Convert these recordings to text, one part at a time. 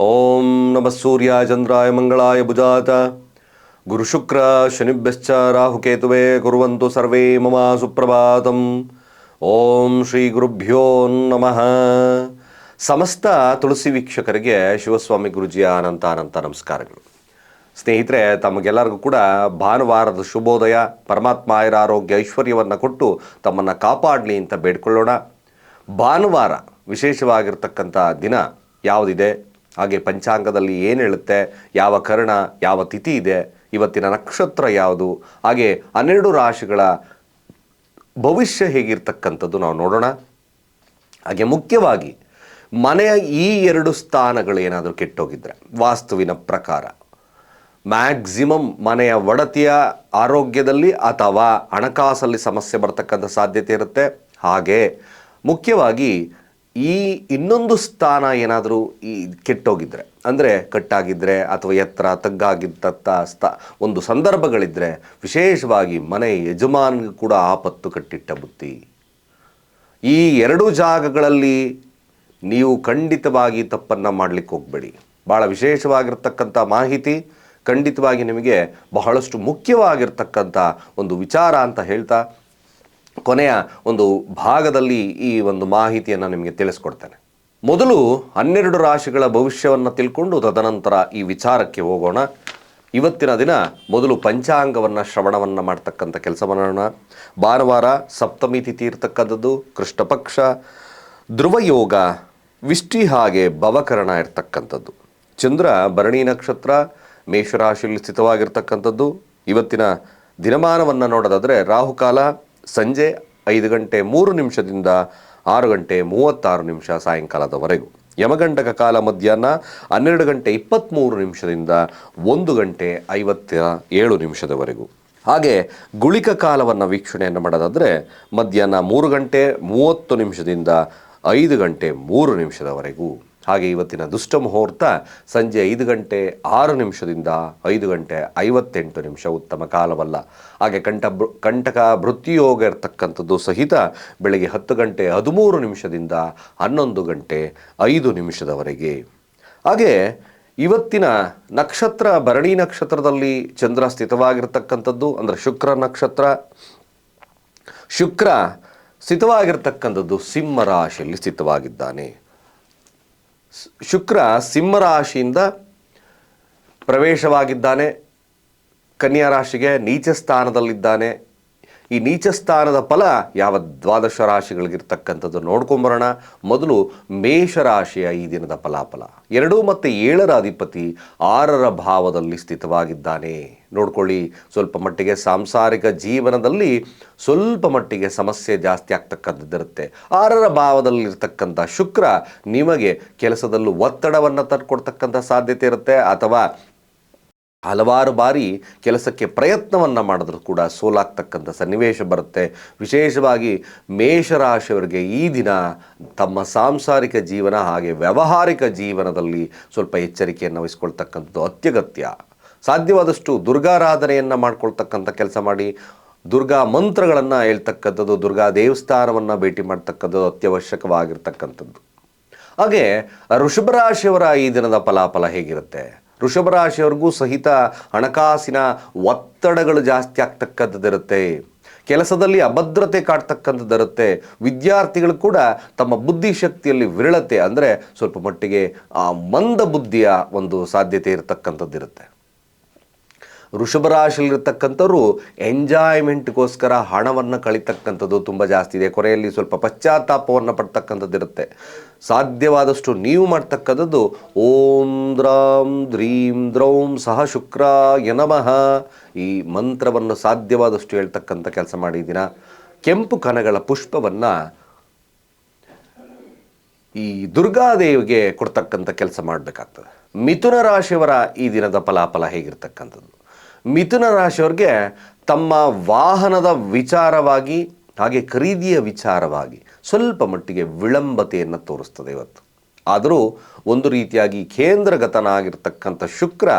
ಓಂ ನಮಃ ಸೂರ್ಯ ಚಂದ್ರಾಯ ಮಂಗಳಾಯ ಭುಜಾತ ಗುರುಶುಕ್ರ ಶನಿಭ್ಯಶ್ಚ ರಾಹುಕೇತುವೆ ಕುರುವಂತು ಸರ್ವೇ ಮಮ ಸುಪ್ರಭಾತಂ ಓಂ ಶ್ರೀ ಗುರುಭ್ಯೋ ನಮಃ ಸಮಸ್ತ ತುಳಸಿ ವೀಕ್ಷಕರಿಗೆ ಶಿವಸ್ವಾಮಿ ಗುರುಜಿಯ ಅನಂತ ಅನಂತ ನಮಸ್ಕಾರಗಳು. ಸ್ನೇಹಿತರೆ, ತಮಗೆಲ್ಲರಿಗೂ ಕೂಡ ಭಾನುವಾರದ ಶುಭೋದಯ, ಪರಮಾತ್ಮ ಆಯರ ಆರೋಗ್ಯ, ಐಶ್ವರ್ಯವನ್ನು ಕೊಟ್ಟು ತಮ್ಮನ್ನು ಕಾಪಾಡಲಿ ಅಂತ ಬೇಡ್ಕೊಳ್ಳೋಣ. ಭಾನುವಾರ ವಿಶೇಷವಾಗಿರ್ತಕ್ಕಂಥ ದಿನ ಯಾವುದಿದೆ? ಹಾಗೆ ಪಂಚಾಂಗದಲ್ಲಿ ಏನು ಹೇಳುತ್ತೆ? ಯಾವ ಕರ್ಣ, ಯಾವ ತಿಥಿ ಇದೆ? ಇವತ್ತಿನ ನಕ್ಷತ್ರ ಯಾವುದು? ಹಾಗೆ ಹನ್ನೆರಡು ರಾಶಿಗಳ ಭವಿಷ್ಯ ಹೇಗಿರ್ತಕ್ಕಂಥದ್ದು ನಾವು ನೋಡೋಣ. ಹಾಗೆ ಮುಖ್ಯವಾಗಿ ಮನೆಯ ಈ ಎರಡು ಸ್ಥಾನಗಳು ಏನಾದರೂ ಕೆಟ್ಟೋಗಿದ್ರೆ, ವಾಸ್ತುವಿನ ಪ್ರಕಾರ. ಮ್ಯಾಕ್ಸಿಮಮ್ ಮನೆಯ ಒಡತಿಯ ಆರೋಗ್ಯದಲ್ಲಿ ಅಥವಾ ಹಣಕಾಸಲ್ಲಿ ಸಮಸ್ಯೆ ಬರ್ತಕ್ಕಂಥ ಸಾಧ್ಯತೆ ಇರುತ್ತೆ. ಹಾಗೆ ಮುಖ್ಯವಾಗಿ ಈ ಇನ್ನೊಂದು ಸ್ಥಾನ ಏನಾದರೂ ಈ ಕೆಟ್ಟೋಗಿದ್ರೆ, ಅಂದರೆ ಕಟ್ಟಾಗಿದ್ದರೆ ಅಥವಾ ಎತ್ತರ ತಗ್ಗಾಗಿದ್ದಂಥ ಸ್ಥ, ಒಂದು ಸಂದರ್ಭಗಳಿದ್ದರೆ ವಿಶೇಷವಾಗಿ ಮನೆ ಯಜಮಾನಿಗೂ ಕೂಡ ಆಪತ್ತು ಕಟ್ಟಿಟ್ಟ ಬುತ್ತಿ. ಈ ಎರಡು ಜಾಗಗಳಲ್ಲಿ ನೀವು ಖಂಡಿತವಾಗಿ ತಪ್ಪನ್ನು ಮಾಡಲಿಕ್ಕೆ ಹೋಗಬೇಡಿ. ಭಾಳ ವಿಶೇಷವಾಗಿರ್ತಕ್ಕಂಥ ಮಾಹಿತಿ ಖಂಡಿತವಾಗಿ ನಿಮಗೆ ಬಹಳಷ್ಟು ಮುಖ್ಯವಾಗಿರ್ತಕ್ಕಂಥ ಒಂದು ವಿಚಾರ ಅಂತ ಹೇಳ್ತಾ ಕೊನೆಯ ಒಂದು ಭಾಗದಲ್ಲಿ ಈ ಒಂದು ಮಾಹಿತಿಯನ್ನು ನಿಮಗೆ ತಿಳಿಸ್ಕೊಡ್ತೇನೆ. ಮೊದಲು ಹನ್ನೆರಡು ರಾಶಿಗಳ ಭವಿಷ್ಯವನ್ನು ತಿಳ್ಕೊಂಡು ತದನಂತರ ಈ ವಿಚಾರಕ್ಕೆ ಹೋಗೋಣ. ಇವತ್ತಿನ ದಿನ ಮೊದಲು ಪಂಚಾಂಗವನ್ನು ಶ್ರವಣವನ್ನು ಮಾಡ್ತಕ್ಕಂಥ ಕೆಲಸ ಮಾಡೋಣ. ಭಾನುವಾರ ಸಪ್ತಮಿ ತಿಥಿ ಇರ್ತಕ್ಕಂಥದ್ದು, ಕೃಷ್ಣಪಕ್ಷ, ಧ್ರುವಯೋಗ ವಿಷ್ಟಿ ಹಾಗೆ ಭವಕರಣ ಇರ್ತಕ್ಕಂಥದ್ದು. ಚಂದ್ರ, ಭರಣಿ ನಕ್ಷತ್ರ, ಮೇಷರಾಶಿಯಲ್ಲಿ ಸ್ಥಿತವಾಗಿರ್ತಕ್ಕಂಥದ್ದು. ಇವತ್ತಿನ ದಿನಮಾನವನ್ನು ನೋಡೋದಾದರೆ ರಾಹುಕಾಲ ಸಂಜೆ ಐದು ಗಂಟೆ ಮೂರು ನಿಮಿಷದಿಂದ ಆರು ಗಂಟೆ ಮೂವತ್ತಾರು ನಿಮಿಷ ಸಾಯಂಕಾಲದವರೆಗೂ. ಯಮಗಂಟಕ ಕಾಲ ಮಧ್ಯಾಹ್ನ ಹನ್ನೆರಡು ಗಂಟೆ ಇಪ್ಪತ್ತ್ಮೂರು ನಿಮಿಷದಿಂದ ಒಂದು ಗಂಟೆ ಐವತ್ತ ಏಳು ನಿಮಿಷದವರೆಗೂ. ಹಾಗೆ ಗುಳಿಕ ಕಾಲವನ್ನು ವೀಕ್ಷಣೆಯನ್ನು ಮಾಡೋದಾದರೆ ಮಧ್ಯಾಹ್ನ ಮೂರು ಗಂಟೆ ಮೂವತ್ತು ನಿಮಿಷದಿಂದ ಐದು ಗಂಟೆ ಮೂರು ನಿಮಿಷದವರೆಗೂ. ಹಾಗೆ ಇವತ್ತಿನ ದುಷ್ಟ ಮುಹೂರ್ತ ಸಂಜೆ ಐದು ಗಂಟೆ ಆರು ನಿಮಿಷದಿಂದ ಐದು ಗಂಟೆ ಐವತ್ತೆಂಟು ನಿಮಿಷ ಉತ್ತಮ ಕಾಲವಲ್ಲ. ಹಾಗೆ ಕಂಠ ಕಂಟಕ ಭೃತ್ಯುಯೋಗ ಇರ್ತಕ್ಕಂಥದ್ದು ಸಹಿತ ಬೆಳಗ್ಗೆ ಹತ್ತು ಗಂಟೆ ಹದಿಮೂರು ನಿಮಿಷದಿಂದ ಹನ್ನೊಂದು ಗಂಟೆ ಐದು ನಿಮಿಷದವರೆಗೆ. ಹಾಗೆ ಇವತ್ತಿನ ನಕ್ಷತ್ರ, ಭರಣಿ ನಕ್ಷತ್ರದಲ್ಲಿ ಚಂದ್ರ ಸ್ಥಿತವಾಗಿರ್ತಕ್ಕಂಥದ್ದು, ಅಂದರೆ ಶುಕ್ರ ನಕ್ಷತ್ರ. ಶುಕ್ರ ಸ್ಥಿತವಾಗಿರ್ತಕ್ಕಂಥದ್ದು ಸಿಂಹ ರಾಶಿಯಲ್ಲಿ ಸ್ಥಿತವಾಗಿದ್ದಾನೆ. ಶುಕ್ರ ಸಿಂಹ ರಾಶಿಯಿಂದ ಪ್ರವೇಶವಾಗಿದ್ದಾನೆ. ಕನ್ಯಾ ರಾಶಿಗೆ ನೀಚ ಸ್ಥಾನದಲ್ಲಿದ್ದಾನೆ ಈ ನೀಚ ಸ್ಥಾನದ ಫಲ ಯಾವ ದ್ವಾದಶ ರಾಶಿಗಳಿಗಿರ್ತಕ್ಕಂಥದ್ದು ನೋಡ್ಕೊಂಬರೋಣ. ಮೊದಲು ಮೇಷರಾಶಿಯ ಈ ದಿನದ ಫಲಾಫಲ. ಎರಡು ಮತ್ತು ಏಳರ ಅಧಿಪತಿ ಆರರ ಭಾವದಲ್ಲಿ ಸ್ಥಿತವಾಗಿದ್ದಾನೆ. ನೋಡ್ಕೊಳ್ಳಿ, ಸ್ವಲ್ಪ ಮಟ್ಟಿಗೆ ಸಾಂಸಾರಿಕ ಜೀವನದಲ್ಲಿ ಸ್ವಲ್ಪ ಮಟ್ಟಿಗೆ ಸಮಸ್ಯೆ ಜಾಸ್ತಿ ಆಗ್ತಕ್ಕಂಥದ್ದಿರುತ್ತೆ. ಆರರ ಭಾವದಲ್ಲಿರ್ತಕ್ಕಂಥ ಶುಕ್ರ ನಿಮಗೆ ಕೆಲಸದಲ್ಲೂ ಒತ್ತಡವನ್ನು ತಂದುಕೊಡ್ತಕ್ಕಂಥ ಸಾಧ್ಯತೆ ಇರುತ್ತೆ. ಅಥವಾ ಹಲವಾರು ಬಾರಿ ಕೆಲಸಕ್ಕೆ ಪ್ರಯತ್ನವನ್ನು ಮಾಡಿದ್ರೂ ಕೂಡ ಸೋಲಾಗ್ತಕ್ಕಂಥ ಸನ್ನಿವೇಶ ಬರುತ್ತೆ. ವಿಶೇಷವಾಗಿ ಮೇಷರಾಶಿಯವರಿಗೆ ಈ ದಿನ ತಮ್ಮ ಸಾಂಸಾರಿಕ ಜೀವನ ಹಾಗೆ ವ್ಯಾವಹಾರಿಕ ಜೀವನದಲ್ಲಿ ಸ್ವಲ್ಪ ಎಚ್ಚರಿಕೆಯನ್ನು ವಹಿಸ್ಕೊಳ್ತಕ್ಕಂಥದ್ದು ಅತ್ಯಗತ್ಯ. ಸಾಧ್ಯವಾದಷ್ಟು ದುರ್ಗಾರಾಧನೆಯನ್ನು ಮಾಡ್ಕೊಳ್ತಕ್ಕಂಥ ಕೆಲಸ ಮಾಡಿ, ದುರ್ಗಾ ಮಂತ್ರಗಳನ್ನು ಹೇಳ್ತಕ್ಕಂಥದ್ದು, ದುರ್ಗಾ ದೇವಸ್ಥಾನವನ್ನು ಭೇಟಿ ಮಾಡ್ತಕ್ಕಂಥದ್ದು ಅತ್ಯವಶ್ಯಕವಾಗಿರ್ತಕ್ಕಂಥದ್ದು. ಹಾಗೆ ಋಷಭರಾಶಿಯವರ ಈ ದಿನದ ಫಲಾಫಲ ಹೇಗಿರುತ್ತೆ? ವೃಷಭ ರಾಶಿಯವ್ರಿಗೂ ಸಹಿತ ಹಣಕಾಸಿನ ಒತ್ತಡಗಳು ಜಾಸ್ತಿ ಆಗ್ತಕ್ಕಂಥದ್ದಿರುತ್ತೆ. ಕೆಲಸದಲ್ಲಿ ಅಭದ್ರತೆ ಕಾಡ್ತಕ್ಕಂಥದ್ದಿರುತ್ತೆ. ವಿದ್ಯಾರ್ಥಿಗಳು ಕೂಡ ತಮ್ಮ ಬುದ್ಧಿಶಕ್ತಿಯಲ್ಲಿ ವಿರಳತೆ ಅಂದರೆ ಸ್ವಲ್ಪ ಮಟ್ಟಿಗೆ ಆ ಮಂದ ಬುದ್ಧಿಯ ಒಂದು ಸಾಧ್ಯತೆ ಇರತಕ್ಕಂಥದ್ದಿರುತ್ತೆ. ರಾಶಿಯಲ್ಲಿರ್ತಕ್ಕಂಥವ್ರು ಎಂಜಾಯ್ಮೆಂಟ್ಗೋಸ್ಕರ ಹಣವನ್ನು ಕಳಿತಕ್ಕಂಥದ್ದು ತುಂಬ ಜಾಸ್ತಿ ಇದೆ. ಕೊರೆಯಲ್ಲಿ ಸ್ವಲ್ಪ ಪಶ್ಚಾತ್ತಾಪವನ್ನು ಪಡ್ತಕ್ಕಂಥದ್ದಿರುತ್ತೆ. ಸಾಧ್ಯವಾದಷ್ಟು ನೀವು ಮಾಡ್ತಕ್ಕಂಥದ್ದು ಓಂ ದ್ರಾಂ ದ್ರೀಂ ದ್ರೌಂ ಸಹ ಶುಕ್ರ ಯನಮಃ ಈ ಮಂತ್ರವನ್ನು ಸಾಧ್ಯವಾದಷ್ಟು ಹೇಳ್ತಕ್ಕಂಥ ಕೆಲಸ ಮಾಡಿದ್ದೀನ ಕೆಂಪು ಕನಗಳ ಪುಷ್ಪವನ್ನು ಈ ದುರ್ಗಾದೇವಿಗೆ ಕೊಡ್ತಕ್ಕಂಥ ಕೆಲಸ ಮಾಡಬೇಕಾಗ್ತದೆ. ಮಿಥುನ ರಾಶಿಯವರ ಈ ದಿನದ ಫಲಾಫಲ ಹೇಗಿರ್ತಕ್ಕಂಥದ್ದು? ಮಿಥುನ ರಾಶಿಯವ್ರಿಗೆ ತಮ್ಮ ವಾಹನದ ವಿಚಾರವಾಗಿ ಹಾಗೆ ಖರೀದಿಯ ವಿಚಾರವಾಗಿ ಸ್ವಲ್ಪ ಮಟ್ಟಿಗೆ ವಿಳಂಬತೆಯನ್ನು ತೋರಿಸ್ತದೆ ಇವತ್ತು. ಆದರೂ ಒಂದು ರೀತಿಯಾಗಿ ಕೇಂದ್ರಗತನಾಗಿರ್ತಕ್ಕಂಥ ಶುಕ್ರ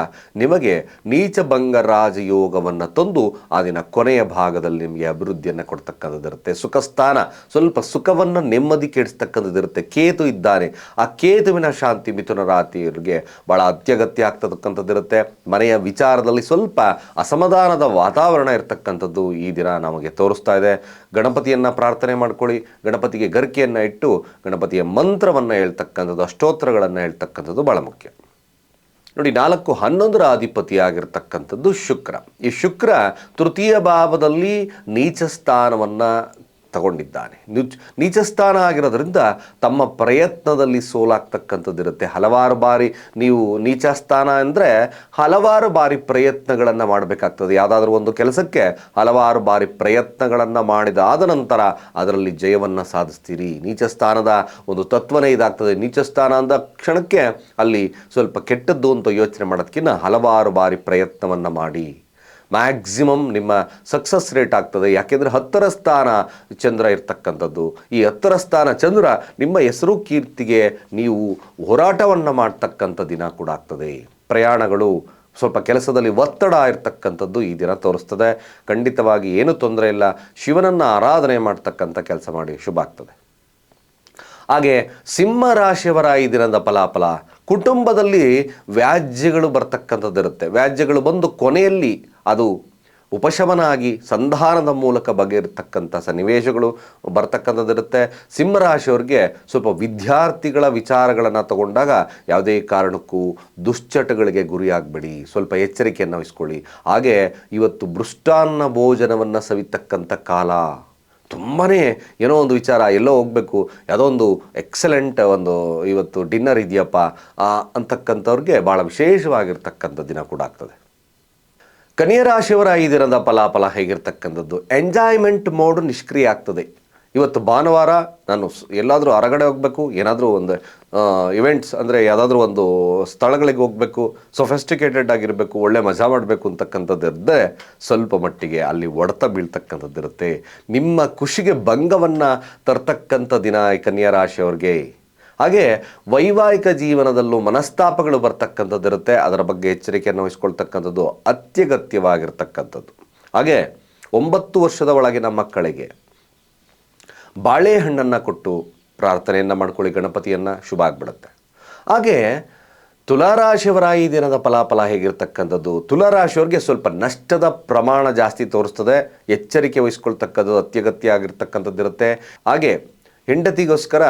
ನಿಮಗೆ ನೀಚಭಂಗ ರಾಜಯೋಗವನ್ನು ತಂದು ಆ ದಿನ ಕೊನೆಯ ಭಾಗದಲ್ಲಿ ನಿಮಗೆ ಅಭಿವೃದ್ಧಿಯನ್ನು ಕೊಡ್ತಕ್ಕಂಥದ್ದಿರುತ್ತೆ. ಸುಖ ಸ್ಥಾನ ಸ್ವಲ್ಪ ಸುಖವನ್ನು ನೆಮ್ಮದಿ ಕೆಡಿಸ್ತಕ್ಕಂಥದ್ದಿರುತ್ತೆ. ಕೇತು ಇದ್ದಾನೆ. ಆ ಕೇತುವಿನ ಶಾಂತಿ ಮಿಥುನ ರಾತಿಯವರಿಗೆ ಭಾಳ ಅತ್ಯಗತ್ಯ ಆಗ್ತಕ್ಕಂಥದ್ದಿರುತ್ತೆ. ಮನೆಯ ವಿಚಾರದಲ್ಲಿ ಸ್ವಲ್ಪ ಅಸಮಾಧಾನದ ವಾತಾವರಣ ಇರತಕ್ಕಂಥದ್ದು ಈ ದಿನ ನಮಗೆ ತೋರಿಸ್ತಾ ಇದೆ. ಗಣಪತಿಯನ್ನು ಪ್ರಾರ್ಥನೆ ಮಾಡ್ಕೊಳ್ಳಿ, ಗಣಪತಿಗೆ ಗರಿಕೆಯನ್ನು ಇಟ್ಟು ಗಣಪತಿಯ ಮಂತ್ರವನ್ನು ಹೇಳ್ತಕ್ಕಂಥದ್ದು ಅಷ್ಟೋತ್ರಗಳನ್ನು ಹೇಳ್ತಕ್ಕಂಥದ್ದು ಭಾಳ ಮುಖ್ಯ. ನೋಡಿ, ನಾಲ್ಕು ಹನ್ನೊಂದರ ಅಧಿಪತಿಯಾಗಿರ್ತಕ್ಕಂಥದ್ದು ಶುಕ್ರ. ಈ ಶುಕ್ರ ತೃತೀಯ ಭಾವದಲ್ಲಿ ನೀಚ ಸ್ಥಾನವನ್ನು ತಗೊಂಡಿದ್ದಾನೆ. ನೀಚ ಸ್ಥಾನ ಆಗಿರೋದ್ರಿಂದ ತಮ್ಮ ಪ್ರಯತ್ನದಲ್ಲಿ ಸೋಲಾಗ್ತಕ್ಕಂಥದ್ದಿರುತ್ತೆ. ಹಲವಾರು ಬಾರಿ ನೀವು ನೀಚ ಸ್ಥಾನ ಅಂದರೆ ಹಲವಾರು ಬಾರಿ ಪ್ರಯತ್ನಗಳನ್ನು ಮಾಡಬೇಕಾಗ್ತದೆ. ಯಾವುದಾದ್ರೂ ಒಂದು ಕೆಲಸಕ್ಕೆ ಹಲವಾರು ಬಾರಿ ಪ್ರಯತ್ನಗಳನ್ನು ಮಾಡಿದಾದ ನಂತರ ಅದರಲ್ಲಿ ಜಯವನ್ನು ಸಾಧಿಸ್ತೀರಿ. ನೀಚ ಸ್ಥಾನದ ಒಂದು ತತ್ವನೇ ಇದಾಗ್ತದೆ. ನೀಚ ಸ್ಥಾನ ಅಂದ ಕ್ಷಣಕ್ಕೆ ಅಲ್ಲಿ ಸ್ವಲ್ಪ ಕೆಟ್ಟದ್ದು ಅಂತ ಯೋಚನೆ ಮಾಡೋದಕ್ಕಿಂತ ಹಲವಾರು ಬಾರಿ ಪ್ರಯತ್ನವನ್ನು ಮಾಡಿ. ಮ್ಯಾಕ್ಸಿಮಮ್ ನಿಮ್ಮ ಸಕ್ಸಸ್ ರೇಟ್ ಆಗ್ತದೆ. ಯಾಕೆಂದರೆ ಹತ್ತರ ಸ್ಥಾನ ಚಂದ್ರ ಇರ್ತಕ್ಕಂಥದ್ದು. ಈ ಹತ್ತರ ಸ್ಥಾನ ಚಂದ್ರ ನಿಮ್ಮ ಹೆಸರು ಕೀರ್ತಿಗೆ ನೀವು ಹೋರಾಟವನ್ನು ಮಾಡ್ತಕ್ಕಂಥ ದಿನ ಕೂಡ ಆಗ್ತದೆ. ಪ್ರಯಾಣಗಳು ಸ್ವಲ್ಪ ಕೆಲಸದಲ್ಲಿ ಒತ್ತಡ ಇರ್ತಕ್ಕಂಥದ್ದು ಈ ದಿನ ತೋರಿಸ್ತದೆ. ಖಂಡಿತವಾಗಿ ಏನೂ ತೊಂದರೆ ಇಲ್ಲ. ಶಿವನನ್ನು ಆರಾಧನೆ ಮಾಡ್ತಕ್ಕಂಥ ಕೆಲಸ ಮಾಡಿ ಶುಭ ಆಗ್ತದೆ. ಹಾಗೆ ಸಿಂಹ ರಾಶಿಯವರ ಈ ದಿನದ ಫಲಾಫಲ, ಕುಟುಂಬದಲ್ಲಿ ವ್ಯಾಜ್ಯಗಳು ಬರ್ತಕ್ಕಂಥದ್ದಿರುತ್ತೆ. ವ್ಯಾಜ್ಯಗಳು ಬಂದು ಕೊನೆಯಲ್ಲಿ ಅದು ಉಪಶಮನ ಆಗಿ ಸಂಧಾನದ ಮೂಲಕ ಬಗೆಯಿರ್ತಕ್ಕಂಥ ಸನ್ನಿವೇಶಗಳು ಬರ್ತಕ್ಕಂಥದ್ದಿರುತ್ತೆ. ಸಿಂಹರಾಶಿಯವ್ರಿಗೆ ಸ್ವಲ್ಪ ವಿದ್ಯಾರ್ಥಿಗಳ ವಿಚಾರಗಳನ್ನು ತಗೊಂಡಾಗ ಯಾವುದೇ ಕಾರಣಕ್ಕೂ ದುಶ್ಚಟಗಳಿಗೆ ಗುರಿಯಾಗಬೇಡಿ. ಸ್ವಲ್ಪ ಎಚ್ಚರಿಕೆಯನ್ನು ವಹಿಸ್ಕೊಳ್ಳಿ. ಹಾಗೆ ಇವತ್ತು ಮೃಷ್ಟಾನ್ನ ಭೋಜನವನ್ನು ಸವಿತಕ್ಕಂಥ ಕಾಲ. ತುಂಬಾ ಏನೋ ಒಂದು ವಿಚಾರ, ಎಲ್ಲೋ ಹೋಗಬೇಕು. ಯಾವುದೋ ಒಂದು ಎಕ್ಸಲೆಂಟ್ ಒಂದು ಇವತ್ತು ಡಿನ್ನರ್ ಇದೆಯಪ್ಪ ಅಂತಕ್ಕಂಥವ್ರಿಗೆ ಭಾಳ ವಿಶೇಷವಾಗಿರ್ತಕ್ಕಂಥ ದಿನ ಕೂಡ ಆಗ್ತದೆ. ಕನ್ಯಾ ರಾಶಿಯವರ ದಿನದ ಫಲಾಫಲ ಹೇಗಿರ್ತಕ್ಕಂಥದ್ದು? ಎಂಜಾಯ್ಮೆಂಟ್ ಮೋಡ್ ನಿಷ್ಕ್ರಿಯ ಆಗ್ತದೆ. ಇವತ್ತು ಭಾನುವಾರ ನಾನು ಎಲ್ಲಾದರೂ ಹೊರಗಡೆ ಹೋಗಬೇಕು, ಏನಾದರೂ ಒಂದು ಇವೆಂಟ್ಸ್ ಅಂದರೆ ಯಾವುದಾದ್ರೂ ಒಂದು ಸ್ಥಳಗಳಿಗೆ ಹೋಗಬೇಕು ಸೊಫೆಸ್ಟಿಕೇಟೆಡ್ ಆಗಿರಬೇಕು, ಒಳ್ಳೆ ಮಜಾ ಮಾಡಬೇಕು ಅಂತಕ್ಕಂಥದ್ದು ಇದ್ದರೆ ಸ್ವಲ್ಪ ಮಟ್ಟಿಗೆ ಅಲ್ಲಿ ಒಡೆತ ಬೀಳ್ತಕ್ಕಂಥದ್ದಿರುತ್ತೆ. ನಿಮ್ಮ ಖುಷಿಗೆ ಭಂಗವನ್ನು ತರ್ತಕ್ಕಂಥ ದಿನ ಈ ಕನ್ಯಾ ರಾಶಿಯವ್ರಿಗೆ. ಹಾಗೆ ವೈವಾಹಿಕ ಜೀವನದಲ್ಲೂ ಮನಸ್ತಾಪಗಳು ಬರ್ತಕ್ಕಂಥದ್ದಿರುತ್ತೆ ಅದರ ಬಗ್ಗೆ ಎಚ್ಚರಿಕೆಯನ್ನು ವಹಿಸ್ಕೊಳ್ತಕ್ಕಂಥದ್ದು ಅತ್ಯಗತ್ಯವಾಗಿರ್ತಕ್ಕಂಥದ್ದು. ಹಾಗೆ ಒಂಬತ್ತು ವರ್ಷದ ಒಳಗಿನ ಮಕ್ಕಳಿಗೆ ಬಾಳೆಹಣ್ಣನ್ನು ಕೊಟ್ಟು ಪ್ರಾರ್ಥನೆಯನ್ನು ಮಾಡ್ಕೊಳ್ಳಿ, ಗಣಪತಿಯನ್ನು ಶುಭ ಆಗ್ಬಿಡುತ್ತೆ. ಹಾಗೆ ತುಲಾರಾಶಿಯವರ ದಿನದ ಫಲಾಫಲ ಹೇಗಿರ್ತಕ್ಕಂಥದ್ದು? ತುಲಾರಾಶಿಯವ್ರಿಗೆ ಸ್ವಲ್ಪ ನಷ್ಟದ ಪ್ರಮಾಣ ಜಾಸ್ತಿ ತೋರಿಸ್ತದೆ. ಎಚ್ಚರಿಕೆ ವಹಿಸ್ಕೊಳ್ತಕ್ಕದ್ದು ಅತ್ಯಗತ್ಯ ಆಗಿರ್ತಕ್ಕಂಥದ್ದಿರುತ್ತೆ ಹಾಗೆ ಹೆಂಡತಿಗೋಸ್ಕರ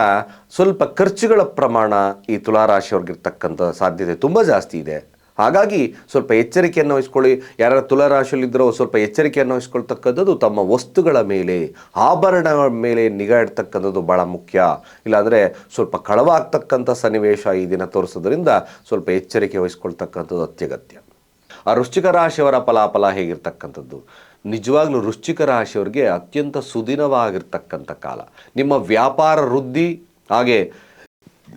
ಸ್ವಲ್ಪ ಖರ್ಚುಗಳ ಪ್ರಮಾಣ ಈ ತುಲಾರಾಶಿಯವ್ರಿಗಿರ್ತಕ್ಕಂಥ ಸಾಧ್ಯತೆ ತುಂಬ ಜಾಸ್ತಿ ಇದೆ. ಹಾಗಾಗಿ ಸ್ವಲ್ಪ ಎಚ್ಚರಿಕೆಯನ್ನು ವಹಿಸ್ಕೊಳ್ಳಿ. ಯಾರ ತುಲಾರಾಶಿಯಲ್ಲಿದ್ದರೋ ಸ್ವಲ್ಪ ಎಚ್ಚರಿಕೆಯನ್ನು ವಹಿಸ್ಕೊಳ್ತಕ್ಕಂಥದ್ದು ತಮ್ಮ ವಸ್ತುಗಳ ಮೇಲೆ, ಆಭರಣಗಳ ಮೇಲೆ ನಿಗಾ ಇಡ್ತಕ್ಕಂಥದ್ದು ಭಾಳ ಮುಖ್ಯ. ಇಲ್ಲಾಂದರೆ ಸ್ವಲ್ಪ ಕಳವಾಗ್ತಕ್ಕಂಥ ಸನ್ನಿವೇಶ ಈ ದಿನ ತೋರಿಸೋದ್ರಿಂದ ಸ್ವಲ್ಪ ಎಚ್ಚರಿಕೆ ವಹಿಸ್ಕೊಳ್ತಕ್ಕಂಥದ್ದು ಅತ್ಯಗತ್ಯ. ಆ ವೃಶ್ಚಿಕ ರಾಶಿಯವರ ಫಲಾಫಲ ಹೇಗಿರ್ತಕ್ಕಂಥದ್ದು? ನಿಜವಾಗ್ಲೂ ವೃಶ್ಚಿಕ ರಾಶಿಯವ್ರಿಗೆ ಅತ್ಯಂತ ಸುದಿನವಾಗಿರ್ತಕ್ಕಂಥ ಕಾಲ. ನಿಮ್ಮ ವ್ಯಾಪಾರ ವೃದ್ಧಿ, ಹಾಗೆ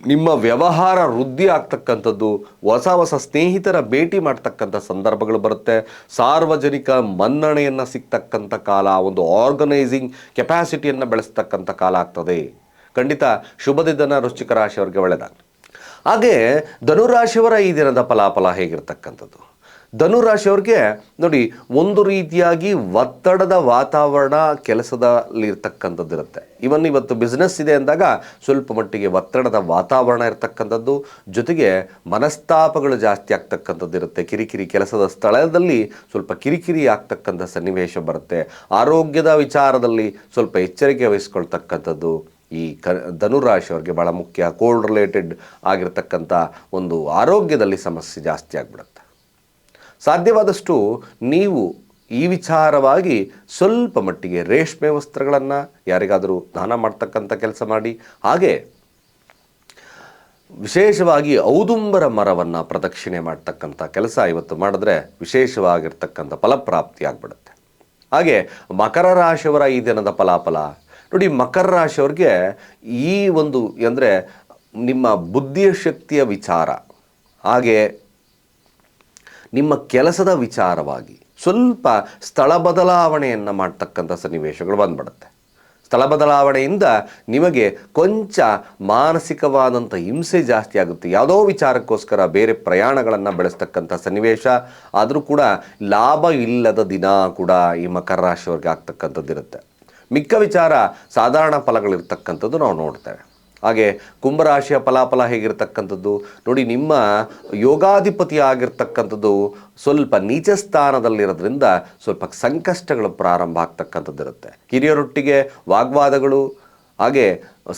ನಿಮ್ಮ ವ್ಯವಹಾರ ವೃದ್ಧಿ ಆಗ್ತಕ್ಕಂಥದ್ದು, ಹೊಸ ಹೊಸ ಸ್ನೇಹಿತರ ಭೇಟಿ ಮಾಡ್ತಕ್ಕಂಥ ಸಂದರ್ಭಗಳು ಬರುತ್ತೆ. ಸಾರ್ವಜನಿಕ ಮನ್ನಣೆಯನ್ನು ಸಿಗ್ತಕ್ಕಂಥ ಕಾಲ, ಒಂದು ಆರ್ಗನೈಸಿಂಗ್ ಕೆಪಾಸಿಟಿಯನ್ನು ಬೆಳೆಸ್ತಕ್ಕಂಥ ಕಾಲ ಆಗ್ತದೆ. ಖಂಡಿತ ಶುಭದಿದ್ದನ ವೃಶ್ಚಿಕ ರಾಶಿಯವರಿಗೆ ಒಳ್ಳೆಯದಾಗ್ತದೆ ಹಾಗೆ ಧನುರಾಶಿಯವರ ಈ ದಿನದ ಫಲಾಫಲ ಹೇಗಿರ್ತಕ್ಕಂಥದ್ದು? ಧನುರಾಶಿಯವ್ರಿಗೆ ನೋಡಿ, ಒಂದು ರೀತಿಯಾಗಿ ಒತ್ತಡದ ವಾತಾವರಣ ಕೆಲಸದಲ್ಲಿ ಇರ್ತಕ್ಕಂಥದ್ದಿರುತ್ತೆ ಇವನ್ ಇವತ್ತು ಬಿಸ್ನೆಸ್ ಇದೆ ಅಂದಾಗ ಸ್ವಲ್ಪ ಮಟ್ಟಿಗೆ ಒತ್ತಡದ ವಾತಾವರಣ ಇರ್ತಕ್ಕಂಥದ್ದು, ಜೊತೆಗೆ ಮನಸ್ತಾಪಗಳು ಜಾಸ್ತಿ ಆಗ್ತಕ್ಕಂಥದ್ದು ಇರುತ್ತೆ ಕಿರಿಕಿರಿ ಕೆಲಸದ ಸ್ಥಳದಲ್ಲಿ ಸ್ವಲ್ಪ ಕಿರಿಕಿರಿ ಆಗ್ತಕ್ಕಂಥ ಸನ್ನಿವೇಶ ಬರುತ್ತೆ. ಆರೋಗ್ಯದ ವಿಚಾರದಲ್ಲಿ ಸ್ವಲ್ಪ ಎಚ್ಚರಿಕೆ ವಹಿಸ್ಕೊಳ್ತಕ್ಕಂಥದ್ದು ಈ ಕ, ಧನುರಾಶಿಯವ್ರಿಗೆ ಭಾಳ ಮುಖ್ಯ. ಕೋಲ್ಡ್ ರಿಲೇಟೆಡ್ ಆಗಿರತಕ್ಕಂಥ ಒಂದು ಆರೋಗ್ಯದಲ್ಲಿ ಸಮಸ್ಯೆ ಜಾಸ್ತಿ ಆಗಿಬಿಡುತ್ತೆ. ಸಾಧ್ಯವಾದಷ್ಟು ನೀವು ಈ ವಿಚಾರವಾಗಿ ಸ್ವಲ್ಪ ಮಟ್ಟಿಗೆ ರೇಷ್ಮೆ ವಸ್ತ್ರಗಳನ್ನು ಯಾರಿಗಾದರೂ ದಾನ ಮಾಡ್ತಕ್ಕಂಥ ಕೆಲಸ ಮಾಡಿ, ಹಾಗೆ ವಿಶೇಷವಾಗಿ ಔದುಂಬರ ಮರವನ್ನು ಪ್ರದಕ್ಷಿಣೆ ಮಾಡ್ತಕ್ಕಂಥ ಕೆಲಸ ಇವತ್ತು ಮಾಡಿದ್ರೆ ವಿಶೇಷವಾಗಿರ್ತಕ್ಕಂಥ ಫಲಪ್ರಾಪ್ತಿ ಆಗ್ಬಿಡುತ್ತೆ. ಹಾಗೆ ಮಕರ ರಾಶಿಯವರ ಈ ದಿನದ ಫಲಾಫಲ, ನೋಡಿ ಮಕರ ರಾಶಿಯವ್ರಿಗೆ ಈ ಒಂದು ಅಂದರೆ ನಿಮ್ಮ ಬುದ್ಧಿಯ ಶಕ್ತಿಯ ವಿಚಾರ, ಹಾಗೆ ನಿಮ್ಮ ಕೆಲಸದ ವಿಚಾರವಾಗಿ ಸ್ವಲ್ಪ ಸ್ಥಳ ಬದಲಾವಣೆಯನ್ನು ಮಾಡ್ತಕ್ಕಂಥ ಸನ್ನಿವೇಶಗಳು ಬಂದ್ಬಿಡುತ್ತೆ. ಸ್ಥಳ ಬದಲಾವಣೆಯಿಂದ ನಿಮಗೆ ಕೊಂಚ ಮಾನಸಿಕವಾದಂಥ ಹಿಂಸೆ ಜಾಸ್ತಿ ಆಗುತ್ತೆ. ಯಾವುದೋ ವಿಚಾರಕ್ಕೋಸ್ಕರ ಬೇರೆ ಪ್ರಯಾಣಗಳನ್ನು ಬೆಳೆಸ್ತಕ್ಕಂಥ ಸನ್ನಿವೇಶ, ಆದರೂ ಕೂಡ ಲಾಭ ಇಲ್ಲದ ದಿನ ಕೂಡ ಈ ಮಕರ ರಾಶಿಯವ್ರಿಗೆ ಆಗ್ತಕ್ಕಂಥದ್ದಿರುತ್ತೆ. ಮಿಕ್ಕ ವಿಚಾರ ಸಾಧಾರಣ ಫಲಗಳಿರ್ತಕ್ಕಂಥದ್ದು ನಾವು ನೋಡ್ತೇವೆ. ಹಾಗೆ ಕುಂಭರಾಶಿಯ ಫಲಾಫಲ ಹೇಗಿರ್ತಕ್ಕಂಥದ್ದು? ನೋಡಿ, ನಿಮ್ಮ ಯೋಗಾಧಿಪತಿ ಆಗಿರ್ತಕ್ಕಂಥದ್ದು ಸ್ವಲ್ಪ ನೀಚ ಸ್ಥಾನದಲ್ಲಿರೋದ್ರಿಂದ ಸ್ವಲ್ಪ ಸಂಕಷ್ಟಗಳು ಪ್ರಾರಂಭ ಆಗ್ತಕ್ಕಂಥದ್ದು ಇರುತ್ತೆ ವಾಗ್ವಾದಗಳು, ಹಾಗೆ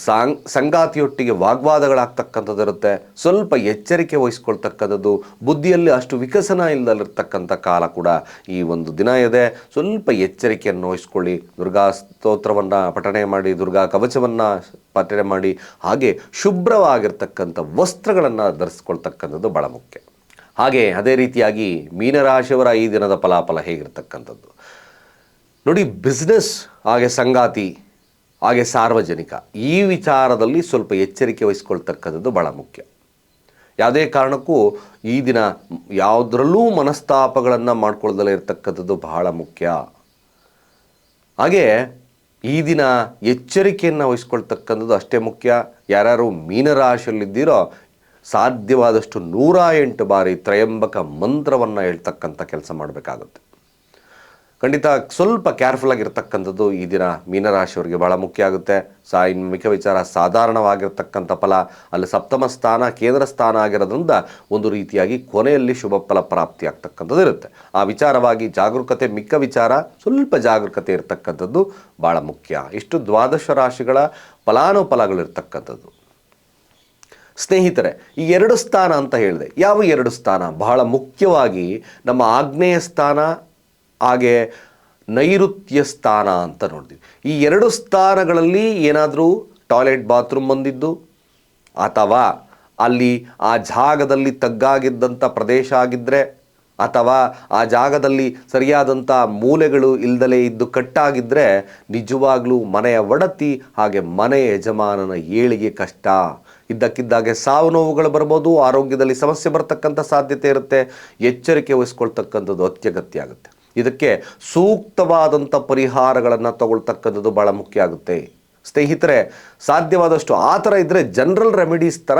ಸಾಂಗ್ ಸಂಗಾತಿಯೊಟ್ಟಿಗೆ ವಾಗ್ವಾದಗಳಾಗ್ತಕ್ಕಂಥದ್ದು ಇರುತ್ತೆ ಸ್ವಲ್ಪ ಎಚ್ಚರಿಕೆ ವಹಿಸ್ಕೊಳ್ತಕ್ಕಂಥದ್ದು, ಬುದ್ಧಿಯಲ್ಲಿ ಅಷ್ಟು ವಿಕಸನ ಇಲ್ಲದಲ್ಲಿರ್ತಕ್ಕಂಥ ಕಾಲ ಕೂಡ ಈ ಒಂದು ದಿನ ಇದೆ. ಸ್ವಲ್ಪ ಎಚ್ಚರಿಕೆಯನ್ನು ವಹಿಸ್ಕೊಳ್ಳಿ. ದುರ್ಗಾ ಸ್ತೋತ್ರವನ್ನು ಪಠಣೆ ಮಾಡಿ, ದುರ್ಗಾ ಕವಚವನ್ನು ಪಠಣೆ ಮಾಡಿ, ಹಾಗೆ ಶುಭ್ರವಾಗಿರ್ತಕ್ಕಂಥ ವಸ್ತ್ರಗಳನ್ನು ಧರಿಸ್ಕೊಳ್ತಕ್ಕಂಥದ್ದು ಭಾಳ ಮುಖ್ಯ. ಹಾಗೆ ಅದೇ ರೀತಿಯಾಗಿ ಮೀನರಾಶಿಯವರ ಈ ದಿನದ ಫಲಾಫಲ ಹೇಗಿರ್ತಕ್ಕಂಥದ್ದು? ನೋಡಿ ಬಿಸ್ನೆಸ್ ಹಾಗೆ ಸಂಗಾತಿ ಹಾಗೆ ಸಾರ್ವಜನಿಕ. ಈ ವಿಚಾರದಲ್ಲಿ ಸ್ವಲ್ಪ ಎಚ್ಚರಿಕೆ ವಹಿಸ್ಕೊಳ್ತಕ್ಕಂಥದ್ದು ಭಾಳ ಮುಖ್ಯ. ಯಾವುದೇ ಕಾರಣಕ್ಕೂ ಈ ದಿನ ಯಾವುದರಲ್ಲೂ ಮನಸ್ತಾಪಗಳನ್ನು ಮಾಡ್ಕೊಳ್ದಲೇ ಇರತಕ್ಕಂಥದ್ದು ಬಹಳ ಮುಖ್ಯ. ಹಾಗೆ ಈ ದಿನ ಎಚ್ಚರಿಕೆಯನ್ನು ವಹಿಸ್ಕೊಳ್ತಕ್ಕಂಥದ್ದು ಅಷ್ಟೇ ಮುಖ್ಯ. ಯಾರ್ಯಾರು ಮೀನರಾಶಿಯಲ್ಲಿದ್ದೀರೋ ಸಾಧ್ಯವಾದಷ್ಟು ನೂರ ಎಂಟು ಬಾರಿ ತ್ರಯಂಬಕ ಮಂತ್ರವನ್ನು ಹೇಳ್ತಕ್ಕಂಥ ಕೆಲಸ ಮಾಡಬೇಕಾಗುತ್ತೆ. ಖಂಡಿತ ಸ್ವಲ್ಪ ಕೇರ್ಫುಲ್ ಆಗಿರ್ತಕ್ಕಂಥದ್ದು ಈ ದಿನ ಮೀನರಾಶಿಯವರಿಗೆ ಬಹಳ ಮುಖ್ಯ ಆಗುತ್ತೆ. ಸಾ ಮಿಕ್ಕ ವಿಚಾರ ಸಾಧಾರಣವಾಗಿರ್ತಕ್ಕಂಥ ಫಲ, ಅಲ್ಲಿ ಸಪ್ತಮ ಸ್ಥಾನ, ಕೇಂದ್ರ ಸ್ಥಾನ ಆಗಿರೋದ್ರಿಂದ ಒಂದು ರೀತಿಯಾಗಿ ಕೊನೆಯಲ್ಲಿ ಶುಭ ಫಲ ಪ್ರಾಪ್ತಿ ಆಗ್ತಕ್ಕಂಥದ್ದು ಇರುತ್ತೆ. ಆ ವಿಚಾರವಾಗಿ ಜಾಗರೂಕತೆ ಮಿಕ್ಕ ವಿಚಾರ, ಸ್ವಲ್ಪ ಜಾಗರೂಕತೆ ಇರತಕ್ಕಂಥದ್ದು ಭಾಳ ಮುಖ್ಯ. ಇಷ್ಟು ದ್ವಾದಶ ರಾಶಿಗಳ ಫಲಾನುಫಲಗಳಿರ್ತಕ್ಕಂಥದ್ದು ಸ್ನೇಹಿತರೆ, ಈ ಎರಡು ಸ್ಥಾನ ಅಂತ ಹೇಳಿದೆ. ಯಾವ ಎರಡು ಸ್ಥಾನ? ಬಹಳ ಮುಖ್ಯವಾಗಿ ನಮ್ಮ ಆಗ್ನೇಯ ಸ್ಥಾನ ಹಾಗೆ ನೈಋತ್ಯ ಸ್ಥಾನ ಅಂತ ನೋಡ್ತೀವಿ. ಈ ಎರಡು ಸ್ಥಾನಗಳಲ್ಲಿ ಏನಾದರೂ ಟಾಯ್ಲೆಟ್ ಬಾತ್ರೂಮ್ ಬಂದಿದ್ದು ಅಥವಾ ಅಲ್ಲಿ ಆ ಜಾಗದಲ್ಲಿ ತಗ್ಗಾಗಿದ್ದಂಥ ಪ್ರದೇಶ ಆಗಿದ್ದರೆ ಅಥವಾ ಆ ಜಾಗದಲ್ಲಿ ಸರಿಯಾದಂಥ ಮೂಲೆಗಳು ಇಲ್ದಲೇ ಇದ್ದು ಕಟ್ಟಾಗಿದ್ದರೆ ನಿಜವಾಗ್ಲೂ ಮನೆಯ ಒಡತಿ ಹಾಗೆ ಮನೆ ಯಜಮಾನನ ಏಳಿಗೆ ಕಷ್ಟ. ಇದ್ದಕ್ಕಿದ್ದಾಗೆ ಸಾವು ನೋವುಗಳು ಬರ್ಬೋದು, ಆರೋಗ್ಯದಲ್ಲಿ ಸಮಸ್ಯೆ ಬರತಕ್ಕಂಥ ಸಾಧ್ಯತೆ ಇರುತ್ತೆ, ಎಚ್ಚರಿಕೆ ವಹಿಸ್ಕೊಳ್ತಕ್ಕಂಥದ್ದು ಅತ್ಯಗತ್ಯ ಆಗುತ್ತೆ. ಇದಕ್ಕೆ ಸೂಕ್ತವಾದಂಥ ಪರಿಹಾರಗಳನ್ನು ತಗೊಳ್ತಕ್ಕಂಥದ್ದು ಭಾಳ ಮುಖ್ಯ ಆಗುತ್ತೆ. ಸ್ನೇಹಿತರೆ, ಸಾಧ್ಯವಾದಷ್ಟು ಆ ಥರ ಇದ್ದರೆ ಜನರಲ್ ರೆಮಿಡೀಸ್ ಥರ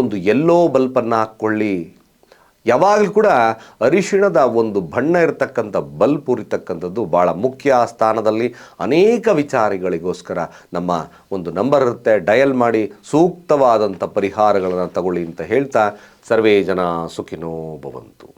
ಒಂದು ಎಲ್ಲೋ ಬಲ್ಪನ್ನು ಹಾಕ್ಕೊಳ್ಳಿ. ಯಾವಾಗಲೂ ಕೂಡ ಅರಿಶಿಣದ ಒಂದು ಬಣ್ಣ ಇರತಕ್ಕಂಥ ಬಲ್ಪ್ ಉರಿತಕ್ಕಂಥದ್ದು ಭಾಳ ಮುಖ್ಯ ಸ್ಥಾನದಲ್ಲಿ. ಅನೇಕ ವಿಚಾರಗಳಿಗೋಸ್ಕರ ನಮ್ಮ ಒಂದು ನಂಬರ್ ಇರುತ್ತೆ, ಡಯಲ್ ಮಾಡಿ ಸೂಕ್ತವಾದಂಥ ಪರಿಹಾರಗಳನ್ನು ತಗೊಳ್ಳಿ ಅಂತ ಹೇಳ್ತಾ ಸರ್ವೇ ಜನ ಸುಖಿನೋ ಭವಂತು.